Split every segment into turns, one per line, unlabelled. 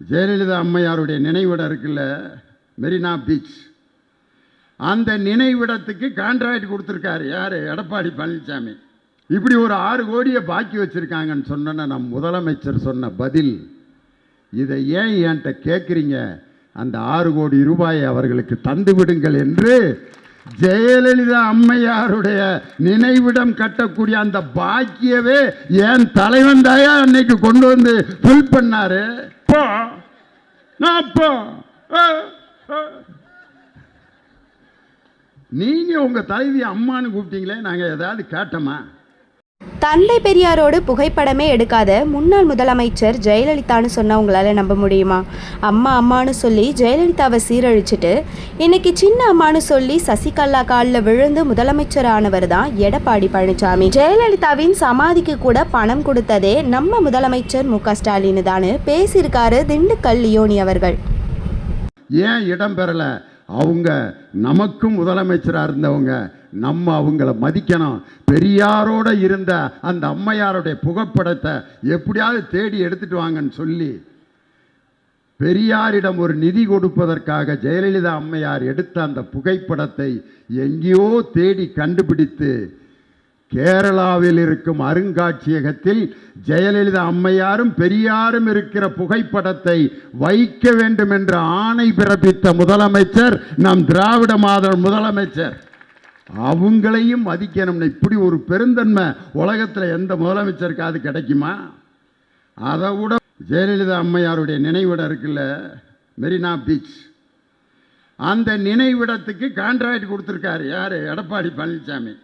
ஜெயலலிதா அம்மையாருடைய நினைவிடம் இருக்குல்ல மெரினா பீச். அந்த நினைவிடத்துக்கு கான்ட்ராக்ட் கொடுத்துருக்காரு யார்? எடப்பாடி பழனிசாமி இப்படி ஒரு ஆறு கோடியை பாக்கி வச்சுருக்காங்கன்னு சொன்னோன்னா நம் முதலமைச்சர் சொன்ன பதில் இதை ஏன் என்கிட்ட கேட்குறீங்க அந்த ஆறு கோடி ரூபாயை அவர்களுக்கு தந்து விடுங்கள் என்று ஜெயலலிதா அம்மையாருடைய நினைவிடம் கட்டக்கூடிய அந்த பாக்கியவே என் தலைவன் தாயா அன்னைக்கு கொண்டு வந்து ஃபில் பண்ணாரு. அப்பா, நான் அப்பா, நீங்க உங்க தலைவி அம்மான்னு கூப்பிட்டீங்களே நாங்க ஏதாவது கேட்டோமா?
தந்தை பெரியாரோடு புகைப்படமே எடுக்காத முன்னாள் முதலமைச்சர் ஜெயலலிதான்னு சொன்னா உங்களால் நம்ப முடியுமா? அம்மா அம்மான்னு சொல்லி ஜெயலலிதாவை சீரழிச்சிட்டு இன்னைக்கு சின்ன அம்மான்னு சொல்லி சசிகலா காலில் விழுந்து முதலமைச்சர் ஆனவர் தான் எடப்பாடி பழனிசாமி. ஜெயலலிதாவின் சமாதிக்கு கூட பணம் கொடுத்ததே நம்ம முதலமைச்சர் மு க ஸ்டாலின் தானு பேசியிருக்காரு திண்டுக்கல் லியோனி அவர்கள்.
ஏன் இடம் பெறல? அவங்க நமக்கும் முதலமைச்சராக இருந்தவங்க. நம்ம அவங்கள மதிக்கணும். பெரியாரோட இருந்த அந்த அம்மையாருடைய புகைப்படத்தை எப்படியாவது தேடி எடுத்துட்டு வாங்கன்னு சொல்லி பெரியாரிடம் ஒரு நிதி கொடுப்பதற்காக ஜெயலலிதா அம்மையார் எடுத்த அந்த புகைப்படத்தை எங்கேயோ தேடி கண்டுபிடித்து கேரளாவில் இருக்கும் அருங்காட்சியகத்தில் ஜெயலலிதா அம்மையாரும் பெரியாரும் இருக்கிற புகைப்படத்தை வைக்க வேண்டும் என்று ஆணை பிறப்பித்த முதலமைச்சர் நம் திராவிட மாதர் முதலமைச்சர். அவங்களையும் மதிக்கணும்னு இப்படி ஒரு பெருந்தன்மை உலகத்தில் எந்த முதலமைச்சருக்காவது கிடைக்குமா? அதை விட ஜெயலலிதா அம்மையாருடைய நினைவிடம் இருக்குல்ல மெரினா பீச். அந்த நினைவிடத்துக்கு கான்ட்ராக்ட் கொடுத்துருக்காரு யார்? எடப்பாடி பழனிசாமி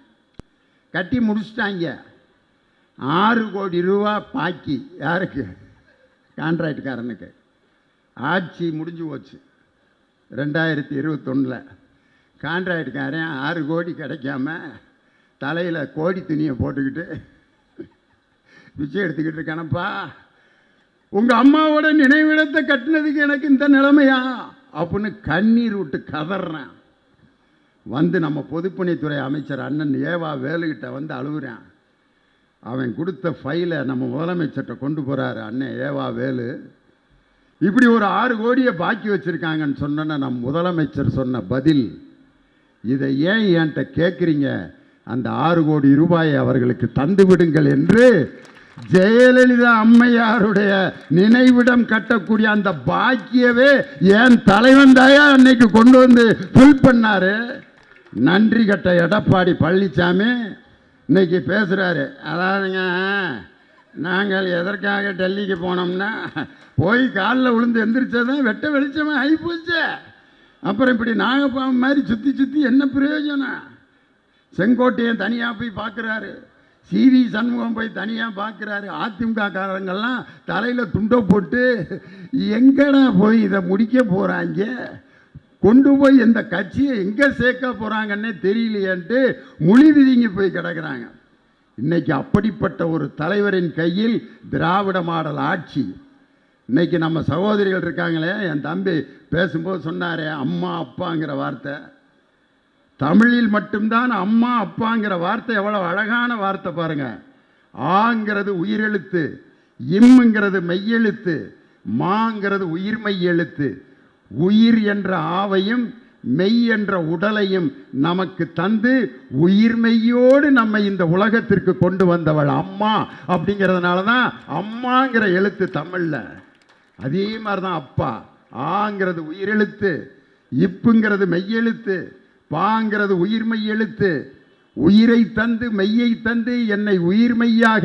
கட்டி முடிச்சிட்டாங்க. ஆறு கோடி ரூபா பாக்கி. யாருக்கு? கான்ட்ராக்டுக்காரனுக்கு ஆட்சி முடிஞ்சு போச்சு. ரெண்டாயிரத்தி இருபத்தொன்னில். கான்ட்ராக்டுக்காரன் ஆறு கோடி கிடைக்காம தலையில் கோடி துணியை போட்டுக்கிட்டு பிச்சை எடுத்துக்கிட்டு இருக்கானப்பா. உங்கள் அம்மாவோட நினைவிடத்தை கட்டினதுக்கு எனக்கு இந்த நிலைமையா? அப்படின்னு கண்ணீர் விட்டு கதறேன். வந்து நம்ம பொதுப்பணித்துறை அமைச்சர் அண்ணன் ஏவா வேலுகிட்ட வந்து அழுகுறான். அவன் கொடுத்த ஃபைலை நம்ம முதலமைச்சர்கிட்ட கொண்டு போகிறாரு அண்ணன் ஏவா வேலு. இப்படி ஒரு ஆறு கோடியை பாக்கி வச்சுருக்காங்கன்னு சொன்னோன்னா நம் முதலமைச்சர் சொன்ன பதில் இதை ஏன் என்கிட்ட கேட்குறீங்க? அந்த ஆறு கோடி ரூபாயை அவர்களுக்கு தந்து விடுங்கள் என்று ஜெயலலிதா அம்மையாருடைய நினைவிடம் கட்டக்கூடிய அந்த பாக்கியவே ஏன் தலைவன் தாயா அன்னைக்கு கொண்டு வந்து ஃபில் பண்ணாரு. நன்றி கட்ட எடப்பாடி பழனிசாமி இன்னைக்கு பேசுகிறாரு அதாவதுங்க நாங்கள் எதற்காக டெல்லிக்கு போனோம்னா போய் காலில் விழுந்து எந்திரிச்சதும் வெட்ட வெளிச்சமாக போச்சு. அப்புறம் இப்படி நாகப்பாம்பு மாதிரி சுற்றி சுற்றி என்ன பிரயோஜனம்? செங்கோட்டையன் தனியாக போய் பார்க்குறாரு. சிவி சண்முகம் போய் தனியாக பார்க்குறாரு. அதிமுக காரங்கள்லாம் தலையில் துண்டை போட்டு எங்கடா போய் இதை முடிக்க போகிறாங்க கொண்டு போய் இந்த கட்சியை எங்கே சேர்க்க போகிறாங்கன்னே தெரியலையேன்ட்டு மொழி விதிங்கி போய் கிடக்குறாங்க. இன்னைக்கு அப்படிப்பட்ட ஒரு தலைவரின் கையில் திராவிட மாடல் ஆட்சி இன்னைக்கு நம்ம சகோதரிகள் இருக்காங்களே என் தம்பி பேசும்போது சொன்னாரே அம்மா அப்பாங்கிற வார்த்தை. தமிழில் மட்டும்தான் அம்மா அப்பாங்கிற வார்த்தை எவ்வளோ அழகான வார்த்தை பாருங்கள் ஆங்கிறது உயிரெழுத்து இம்முங்கிறது மெய்யெழுத்து மாங்கிறது உயிர் எழுத்து. உயிர் என்ற ஆவையும் மெய் என்ற உடலையும் நமக்கு தந்து உயிர்மெய்யோடு நம்ம இந்த உலகத்திற்கு கொண்டு வந்தவள் அம்மா அப்படிங்கிறதுனால தான் அம்மாங்கிற எழுத்து தமிழில். அதே மாதிரி தான் அப்பா. ஆங்கிறது உயிரெழுத்து இப்புங்கிறது மெய்யெழுத்து பாங்கிறது உயிர்மை எழுத்து உயிரை தந்து மெய்யை தந்து என்னை உயிர்மையாக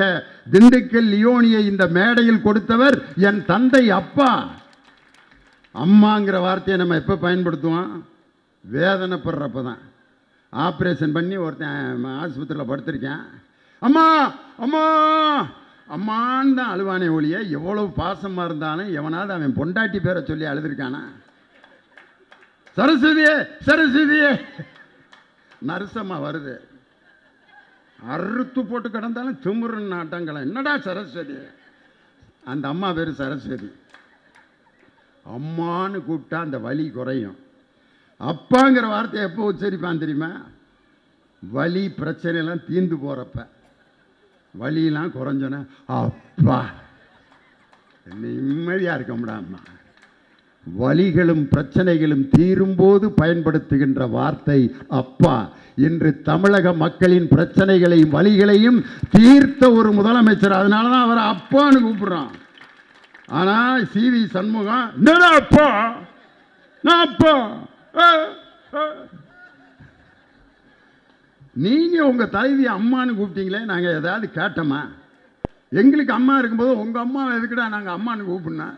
திண்டுக்கல் லியோனியை இந்த மேடையில் கொடுத்தவர் என் தந்தை அப்பா. அம்மாங்கிற வார்த்தையை நம்ம எப்போ பயன்படுத்துவோம்? வேதனைப்படுறப்ப தான் ஆப்ரேஷன் பண்ணி ஒருத்தன் ஆஸ்பத்திரியில் படுத்திருக்கேன். அம்மா அம்மா அம்மான்னு தான் அழுவானே ஒழிய எவ்வளவு பாசமாக இருந்தாலும் எவனாவது அவன் பொண்டாட்டி பேரை சொல்லி அழுதுருக்கானா? சரஸ்வதியே சரஸ்வதியே. நரசமாக வருது. அறுத்து போட்டு கிடந்தாலும் திமுரு நாட்டங்களை? என்னடா சரஸ்வதி? அந்த அம்மா பேர் சரஸ்வதி. அம்மான்னு கூப்பிட்டா அந்த வலி குறையும். அப்பாங்கிற வார்த்தையை எப்போ உச்சரிப்பான் தெரியுமா? வலி பிரச்சனையெல்லாம் தீர்ந்து போகிறப்ப வலியெல்லாம் குறைஞ்சோன்னே அப்பா நிம்மதியாக இருக்க முடியாமா வலிகளும் பிரச்சனைகளும் தீரும்போது பயன்படுத்துகின்ற வார்த்தை அப்பா இன்று தமிழக மக்களின் பிரச்சனைகளையும் வலிகளையும் தீர்த்த ஒரு முதலமைச்சர். அதனால தான் அவரை அப்பான்னு கூப்பிடுறான். ஆனால் சி வி சண்முகம் அப்பா? நான் அப்பா? நீங்கள் உங்கள் தலைவி அம்மான்னு கூப்பிட்டீங்களே நாங்கள் ஏதாவது கேட்டோமா? எங்களுக்கு அம்மா இருக்கும்போது உங்கள் அம்மா எதுக்குடா நாங்கள் அம்மான்னு கூப்பிடணும்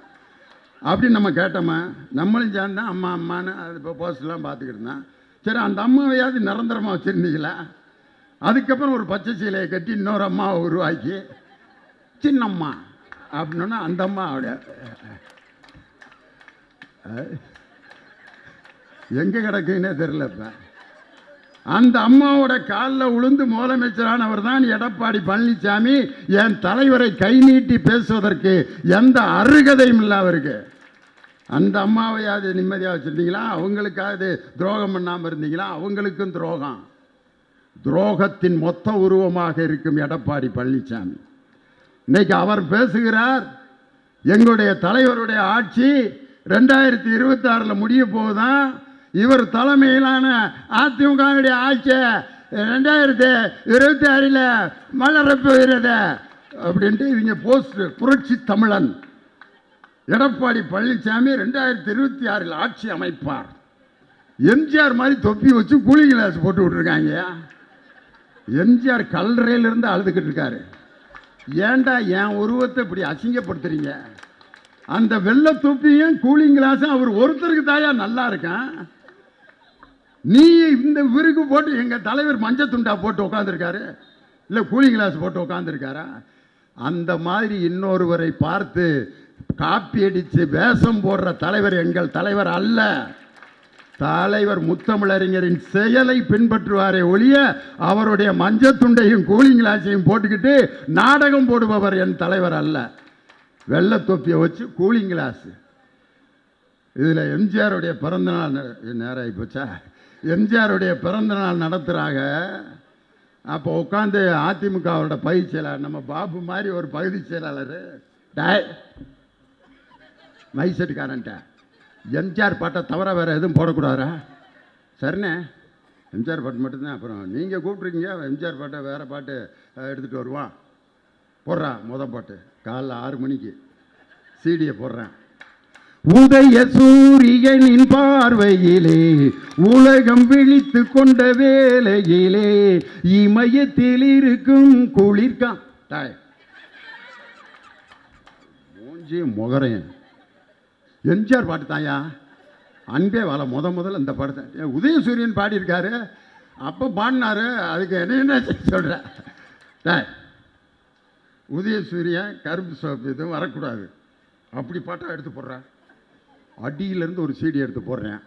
அப்படின்னு நம்ம கேட்டோமா? நம்மளும் சேர்ந்தா அம்மா அம்மான்னு அது இப்போ போஸ்ட்லாம் பார்த்துக்கிட்டு இருந்தோம் சரி அந்த அம்மாவையாவது நிரந்தரமாக வச்சுருந்தீங்களா? அதுக்கப்புறம் ஒரு பச்சை சீலையை கட்டி இன்னொரு அம்மாவை உருவாக்கி சின்னம்மா அப்படின்னா அந்த அம்மா அப்படியே எங்கே கிடக்குன்னே தெரில இப்போ அந்த அம்மாவோட காலில் உளுந்து முதலமைச்சரானவர் தான் எடப்பாடி பழனிசாமி. என் தலைவரை கை நீட்டி பேசுவதற்கு எந்த அருகதையும் இல்லை அவருக்கு அந்த அம்மாவையாவது நிம்மதியாக வச்சுருந்தீங்களா? அவங்களுக்காவது துரோகம் பண்ணாமல் இருந்தீங்களா? அவங்களுக்கும் துரோகம். துரோகத்தின் மொத்த உருவமாக இருக்கும் எடப்பாடி பழனிசாமி. இன்னைக்கு அவர் பேசுகிறார் எங்களுடைய தலைவருடைய ஆட்சி ரெண்டாயிரத்தி இருபத்தாறில் முடிய போதான் இவர் தலைமையிலான அதிமுகவுடைய ஆட்சி ரெண்டாயிரத்தி இருபத்தி ஆறில் மலரப்போகிறது அப்படின்ட்டு இவங்க போஸ்ட் புரட்சி தமிழன். எடப்பாடி பழனிசாமி ரெண்டாயிரத்தி இருபத்தி ஆறில் ஆட்சி அமைப்பார். எம்ஜிஆர் மாதிரி தொப்பி வச்சு கூலிங் கிளாஸ் போட்டு விட்ருக்காங்க எம்ஜிஆர் கல்லறையிலிருந்து அழுதுகிட்டு இருக்காரு. ஏன்டா என் உருவத்தை இப்படி அசிங்கப்படுத்துறீங்க? அந்த வெள்ளை தொப்பியும் கூலிங் கிளாஸும் அவர் ஒருத்தருக்கு தாயா நல்லா இருக்கான் நீ இந்த விருகு போட்டு எங்கள் தலைவர் மஞ்சள் துண்டா போட்டு உட்காந்துருக்காரு இல்லை கூலிங் கிளாஸ் போட்டு உட்காந்துருக்காரா அந்த மாதிரி இன்னொருவரை பார்த்து காப்பி அடித்து வேஷம் போடுற தலைவர் எங்கள் தலைவர் அல்ல. தலைவர் முத்தமிழறிஞரின் செயலை பின்பற்றுவாரே ஒழிய அவருடைய மஞ்சத்துண்டையும் கூலிங் கிளாஸையும் போட்டுக்கிட்டு நாடகம் போடுபவர் என் தலைவர் அல்ல. வெள்ளை தொப்பியை வச்சு கூலிங் கிளாஸ் இதில் எம்ஜிஆருடைய பிறந்தநாள் நேரம் ஆகி போச்சா? எம்ஜிஆருடைய பிறந்த நாள் நடத்துகிறாங்க அப்போ உட்காந்து அதிமுகவோட பகுதி செயலாளர் நம்ம பாபு மாதிரி ஒரு பகுதி செயலாளர். டாய் மைசெட்டுக்காரன்ட்ட எம்ஜிஆர் பாட்டை தவிர வேறு எதுவும் போடக்கூடாதா சரிண்ணே. எம்ஜிஆர் பாட்டு மட்டும்தான். அப்புறம் நீங்கள் கூப்பிட்ருக்கீங்க எம்ஜிஆர் பாட்டை வேறு பாட்டு எடுத்துகிட்டு வருவான். போடுறான் முத பாட்டு. காலைல ஆறு மணிக்கு. சீடியை போடுறேன். உதய சூரியனின் பார்வையிலே உலகம் விழித்து கொண்ட வேளையிலே இமயத்தில் இருக்கும் குளிர்காம் தாய். மூஞ்சி முகரையன். எம்ஜிஆர் பாட்டு தாயா? அன்பே வாழ முத முதல்ல இந்த படத்தை ஏன் உதயசூரியன் பாடியிருக்காரு. அப்போ பாடினாரு. அதுக்கு என்ன என்ன சொல்கிற டேய் உதயசூரியன் கரும்பு சோப்பு எதுவும் வரக்கூடாது. அப்படி பாட்டா எடுத்து போடுறேன் அடியிலேருந்து ஒரு சீடி எடுத்து போடுறேன்.